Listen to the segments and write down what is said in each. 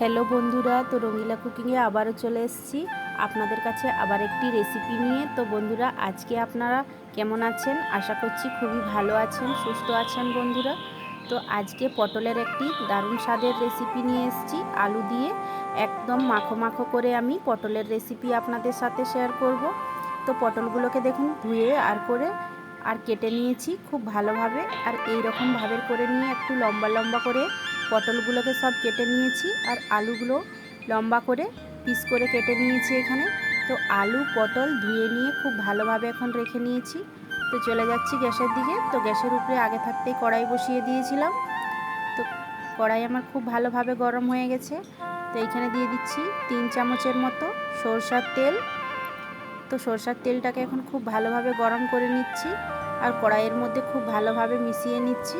Hello বন্ধুরা, তো রঙিলা কুকিংয়ে আবারও চলে এসেছি। আপনাদের কাছে আবার একটি রেসিপি নিয়ে। তো বন্ধুরা, আজকে আপনারা কেমন আছেন? আশা করছি খুবই ভালো আছেন, সুস্থ আছেন বন্ধুরা। তো আজকে পটলের একটি দারুণ স্বাদের রেসিপি নিয়ে এসেছি, আলু দিয়ে। একদম মাখো মাখো করে আমি পটলের রেসিপি আপনাদের সাথে শেয়ার করব। তো পটলগুলোকে দেখুন, ধুয়ে আর করে আর কেটে নিয়েছি খুব ভালোভাবে। আর এই রকম ভাবের করে নিয়ে একটু লম্বা লম্বা করে পটলগুলোকে সব কেটে নিয়েছি আর আলুগুলো লম্বা করে পিস করে কেটে নিয়েছি এখানে। তো আলু, পটল ধুয়ে নিয়ে খুব ভালোভাবে এখন রেখে নিয়েছি। তো চলে যাচ্ছি গ্যাসের দিকে। তো গ্যাসের উপরে আগে থাকতেই কড়াই বসিয়ে দিয়েছিলাম। তো কড়াই আমার খুব ভালোভাবে গরম হয়ে গেছে। তো এইখানে দিয়ে দিচ্ছি তিন চামচের মতো সরষার তেল। তো সরষার তেলটাকে এখন খুব ভালোভাবে গরম করে নিচ্ছি। আর কড়াইয়ের মধ্যে খুব ভালোভাবে মিশিয়ে নিচ্ছি।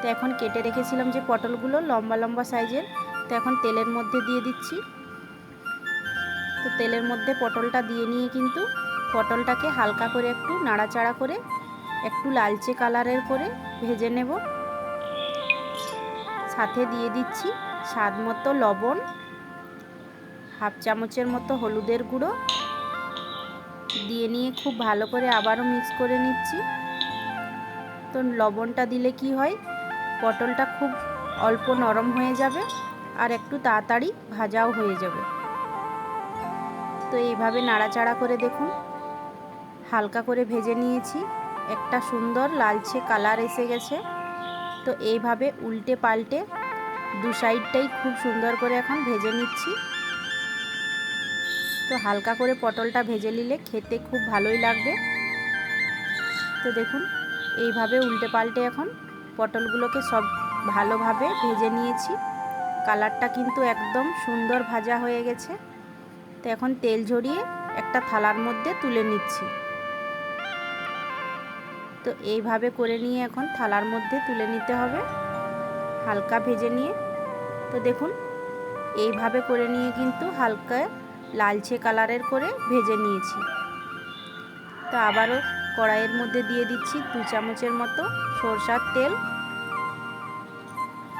তো এখন কেটে রেখেছিলাম যে পটলগুলো লম্বা লম্বা সাইজের। তো এখন তেলের মধ্যে দিয়ে দিচ্ছি। তো তেলের মধ্যে পটলটা দিয়ে নিয়ে কিন্তু পটলটাকে হালকা করে একটু নাড়াচাড়া করে একটু লালচে কালারের করে ভেজে নেব। সাথে দিয়ে দিচ্ছি স্বাদ মতো লবণ, হাফ চামচের মতো হলুদের গুঁড়ো। দিয়ে নিয়ে খুব ভালো করে আবারও মিক্স করে নিচ্ছি। তো লবণটা দিলে কি হয়? পটলটা খুব অল্প নরম হয়ে যাবে আর একটু তাড়াতাড়ি ভাজাও হয়ে যাবে। তো এইভাবে নাড়াচাড়া করে দেখুন। হালকা করে ভেজে নিয়েছি। একটা সুন্দর লালচে কালার এসে গেছে। তো এইভাবে উল্টে পাল্টে দু সাইডটাই খুব সুন্দর করে এখন ভেজে নিচ্ছি। তো হালকা করে পটলটা ভেজে নিলে খেতে খুব ভালোই লাগবে। তো দেখুন, এইভাবে উল্টে পাল্টে এখন পটলগুলোকে সব ভালোভাবে ভেজে নিয়েছি। কালারটা কিন্তু একদম সুন্দর ভাজা হয়ে গেছে। তো এখন তেল ঝরিয়ে একটা থালার মধ্যে তুলে নিচ্ছি। তো এইভাবে করে নিয়ে এখন থালার মধ্যে তুলে নিতে হবে। হালকা ভেজে নিয়ে। তো দেখুন, এইভাবে করে নিয়ে কিন্তু হালকা লালচে কালারের করে ভেজে নিয়েছি। তো আবারও কড়াইয়ের মধ্যে দিয়ে দিচ্ছি দু চামচের মতো সরষার তেল,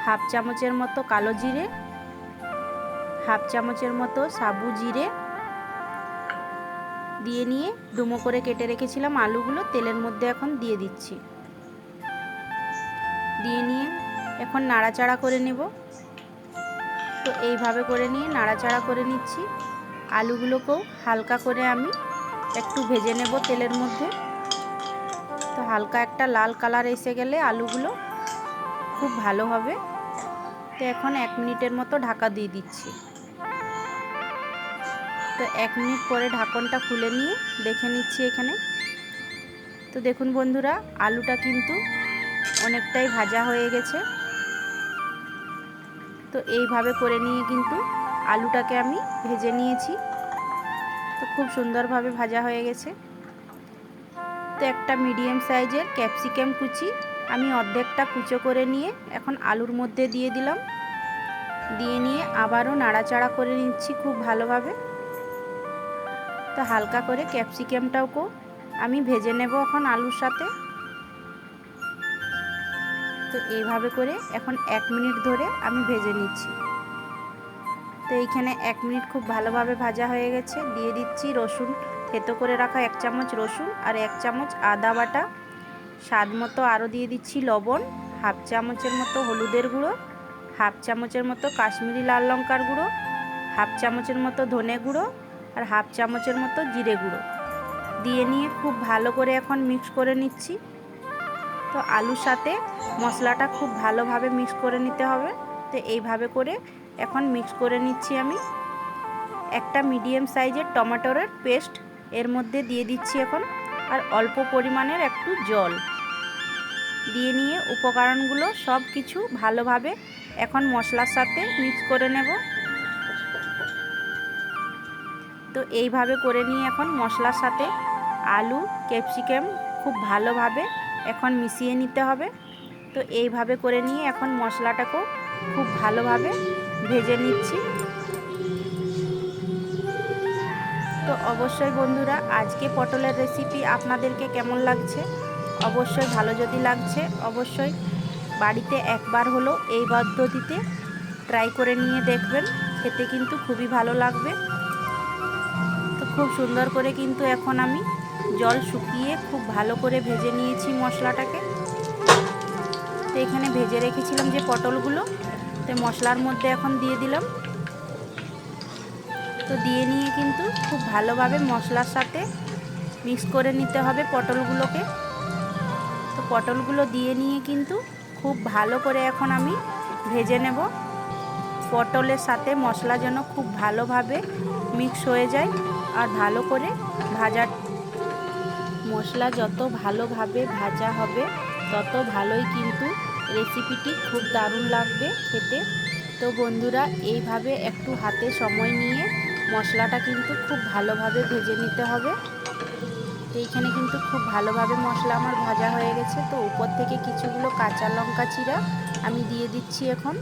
হাফ চামচের মতো কালো জিরে, হাফ চামচের মতো সাবু জিরে। দিয়ে নিয়ে ডুমো করে কেটে রেখেছিলাম আলুগুলো, তেলের মধ্যে এখন দিয়ে দিচ্ছি। দিয়ে নিয়ে এখন নাড়াচাড়া করে নেব। তো এইভাবে করে নিয়ে নাড়াচাড়া করে নিচ্ছি। আলুগুলোকেও হালকা করে আমি একটু ভেজে নেব তেলের মধ্যে। তো হালকা একটা লাল কালার এসে গেলে আলুগুলো খুব ভালো হবে। তো এখন এক মিনিটের মতো ঢাকা দিয়ে দিচ্ছি। তো এক মিনিট পরে ঢাকনটা খুলে নিয়ে দেখে নিচ্ছি এখানে। তো দেখুন বন্ধুরা, আলুটা কিন্তু অনেকটাই ভাজা হয়ে গেছে। তো এইভাবে করে নিয়ে কিন্তু আলুটাকে আমি ভেজে নিয়েছি। তো খুব সুন্দরভাবে ভাজা হয়ে গেছে। তো একটা মিডিয়াম সাইজের ক্যাপসিকাম কুচি। আমি অর্ধেকটা কুচো করে নিয়ে এখন আলুর মধ্যে দিয়ে দিলাম। দিয়ে নিয়ে আবারও নাড়াচাড়া করে নিচ্ছি খুব ভালোভাবে। তো হালকা করে ক্যাপসিকামটাও আমি ভেজে নেব এখন আলুর সাথে। তো এইভাবে করে এখন এক মিনিট ধরে আমি ভেজে নিচ্ছি। তো এইখানে এক মিনিট খুব ভালোভাবে ভাজা হয়ে গেছে। দিয়ে দিচ্ছি রসুন। থেতো করে রাখা এক চামচ রসুন আর এক চামচ আদা বাটা। স্বাদ মতো আরও দিয়ে দিচ্ছি লবণ, হাফ চামচের মতো হলুদের গুঁড়ো, হাফ চামচের মতো কাশ্মীরি লাল লঙ্কার গুঁড়ো, হাফ চামচের মতো ধনে গুঁড়ো আর হাফ চামচের মতো জিরে গুঁড়ো। দিয়ে নিয়ে খুব ভালো করে এখন মিক্স করে নিচ্ছি। তো আলুর সাথে মশলাটা খুব ভালোভাবে মিক্স করে নিতে হবে। তো এইভাবে করে এখন মিক্স করে নিচ্ছি আমি। একটা মিডিয়াম সাইজের টমেটোরের পেস্ট এর মধ্যে দিয়ে দিচ্ছি এখন, আর অল্প পরিমাণের একটু জল। দিয়ে নিয়ে উপকরণগুলো সব কিছু ভালোভাবে এখন মশলার সাথে মিক্স করে নেব। তো এইভাবে করে নিয়ে এখন মশলার সাথে আলু, ক্যাপসিকাম খুব ভালোভাবে এখন মিশিয়ে নিতে হবে। তো এইভাবে করে নিয়ে এখন মশলাটাকেও খুব ভালোভাবে ভেজে নিচ্ছি। তো অবশ্যই বন্ধুরা, আজকে পটলের রেসিপি আপনাদেরকে কেমন লাগছে? অবশ্যই ভালো যদি লাগছে, অবশ্যই বাড়িতে একবার হলো এই পদ্ধতিতে ট্রাই করে নিয়ে দেখবেন, খেতে কিন্তু খুবই ভালো লাগবে। তো খুব সুন্দর করে কিন্তু এখন আমি জল শুকিয়ে খুব ভালো করে ভেজে নিয়েছি মশলাটাকে। তো এখানে ভেজে রেখেছিলাম যে পটলগুলো, তো মশলার মধ্যে এখন দিয়ে দিলাম। তো দিয়ে নিয়ে কিন্তু খুব ভালোভাবে মশলার সাথে মিক্স করে নিতে হবে পটলগুলোকে। তো পটলগুলো দিয়ে নিয়ে কিন্তু খুব ভালো করে এখন আমি ভেজে নেব। পটলের সাথে মশলা যেন খুব ভালোভাবে মিক্স হয়ে যায় আর ভালো করে ভাজা মশলা যত ভালোভাবে ভাজা হবে তত ভালোই কিন্তু রেসিপিটি খুব দারুণ লাগবে খেতে। তো বন্ধুরা, এইভাবে একটু হাতে সময় নিয়ে মশলাটা কিন্তু খুব ভালোভাবে ভেজে নিতে হবে। এইখানে কিন্তু খুব ভালোভাবে মশলা আমার ভাজা হয়ে গেছে। তো উপর থেকে কিছুগুলো কাঁচা লঙ্কা চিরা আমি দিয়ে দিচ্ছি এখন।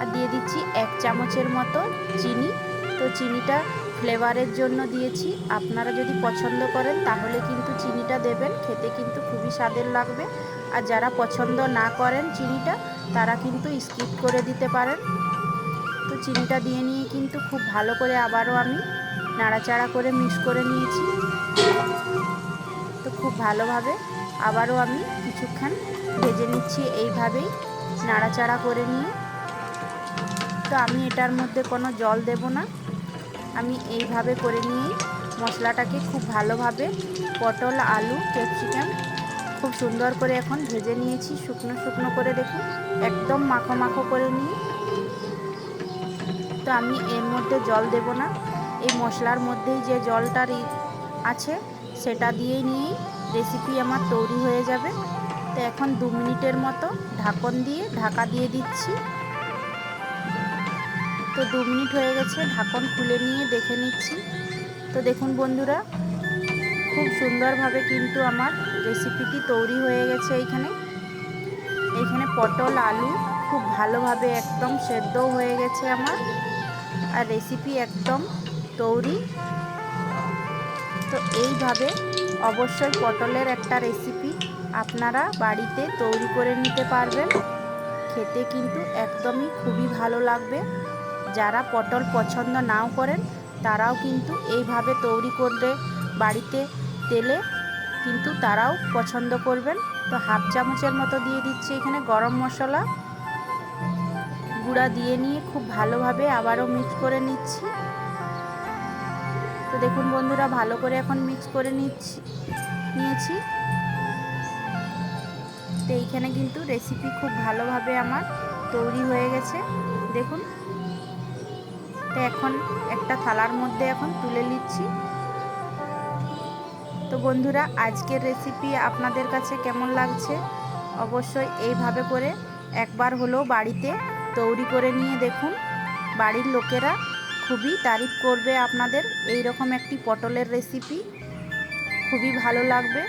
আর দিয়ে দিচ্ছি এক চামচের মতো চিনি। তো চিনিটা ফ্লেভারের জন্য দিয়েছি। আপনারা যদি পছন্দ করেন তাহলে কিন্তু চিনিটা দেবেন। খেতে কিন্তু খুবই স্বাদের লাগবে। আর যারা পছন্দ না করেন চিনিটা, তারা কিন্তু স্কিপ করে দিতে পারেন। চিনিটা দিয়ে নিয়ে কিন্তু খুব ভালো করে আবারও আমি নাড়াচাড়া করে মিক্স করে নিয়েছি। তো খুব ভালোভাবে আবারও আমি কিছুক্ষণ ভেজে নিচ্ছি এইভাবেই নাড়াচাড়া করে নিয়ে। তো আমি এটার মধ্যে কোনো জল দেব না। আমি এইভাবে করে নিয়েই মশলাটাকে খুব ভালোভাবে পটল, আলু, ক্যাপসিকাম খুব সুন্দর করে এখন ভেজে নিয়েছি। শুকনো শুকনো করে দেখুন, একদম মাখো মাখো করে নিয়ে। তো আমি এর মধ্যে জল দেব না, এই মশলার মধ্যেই যে জলটার আছে সেটা দিয়ে নিয়েই রেসিপি আমার তৈরি হয়ে যাবে। তো এখন দু মিনিটের মতো ঢাকন দিয়ে ঢাকা দিয়ে দিচ্ছি। তো দু মিনিট হয়ে গেছে, ঢাকন খুলে নিয়ে দেখে নিচ্ছি। তো দেখুন বন্ধুরা, খুব সুন্দরভাবে কিন্তু আমার রেসিপিটি তৈরি হয়ে গেছে এইখানে। এইখানে পটল, আলু খুব ভালোভাবে একদম সেদ্ধও হয়ে গেছে আমার। আর রেসিপি একদম তৈরি। তো এইভাবে অবশ্যই পটলের একটা রেসিপি আপনারা বাড়িতে তৈরি করে নিতে পারবেন। খেতে কিন্তু একদমই খুবই ভালো লাগবে। যারা পটল পছন্দ নাও করেন, তারাও কিন্তু এইভাবে তৈরি করলে বাড়িতে তেলে কিন্তু তারাও পছন্দ করবেন। তো হাফ চামচের মতো দিয়ে দিচ্ছি এখানে গরম মশলা। গুঁড়া দিয়ে নিয়ে খুব ভালোভাবে আবারও মিক্স করে নিচ্ছি। তো দেখুন বন্ধুরা, ভালো করে এখন মিক্স করে নিচ্ছি, নিয়েছি। তো এইখানে কিন্তু রেসিপি খুব ভালোভাবে আমার তৈরি হয়ে গেছে। দেখুন, তো এখন একটা থালার মধ্যে এখন তুলে নিচ্ছি। তো বন্ধুরা, আজকের রেসিপি আপনাদের কাছে কেমন লাগছে? অবশ্যই এইভাবে করে একবার হলেও বাড়িতে তৈরি করে নিয়ে দেখুন। বাড়ির লোকেরা খুবই তারিফ করবে আপনাদের। এই রকম একটি পটলের রেসিপি খুবই ভালো লাগবে।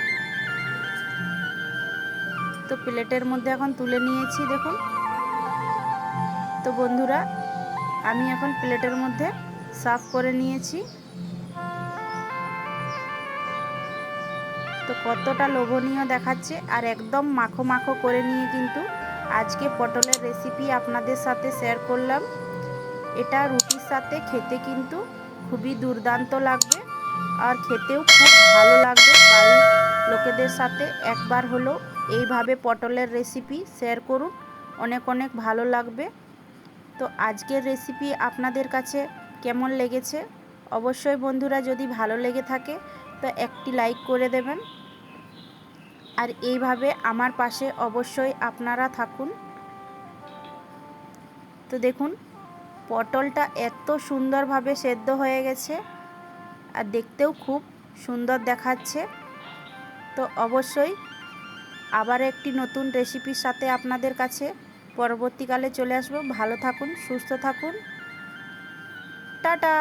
তো প্লেটের মধ্যে এখন তুলে নিয়েছি, দেখুন। তো বন্ধুরা, আমি এখন প্লেটের মধ্যে সার্ভ করে নিয়েছি। তো কতটা লোভনীয় দেখাচ্ছে, আর একদম মাখো মাখো করে নিয়ে কিন্তু আজকে পটলের রেসিপি আপনাদের সাথে শেয়ার করলাম। এটা রুটির সাথে খেতে কিন্তু খুবই দুর্দান্ত লাগবে আর খেতেও খুব ভালো লাগবে। বাড়ির লোকেদের সাথে একবার হলো এইভাবে পটলের রেসিপি শেয়ার করুন, অনেক অনেক ভালো লাগবে। তো আজকের রেসিপি আপনাদের কাছে কেমন লেগেছে? অবশ্যই বন্ধুরা যদি ভালো লেগে থাকে, তো একটি লাইক করে দেবেন। আর এইভাবে আমার পাশে অবশ্যই আপনারা থাকুন। তো দেখুন, পটলটা এত সুন্দরভাবে সেদ্ধ হয়ে গেছে আর দেখতেও খুব সুন্দর দেখাচ্ছে। তো অবশ্যই আবার একটি নতুন রেসিপির সাথে আপনাদের কাছে পরবর্তীকালে চলে আসব। ভালো থাকুন, সুস্থ থাকুন। টাটা!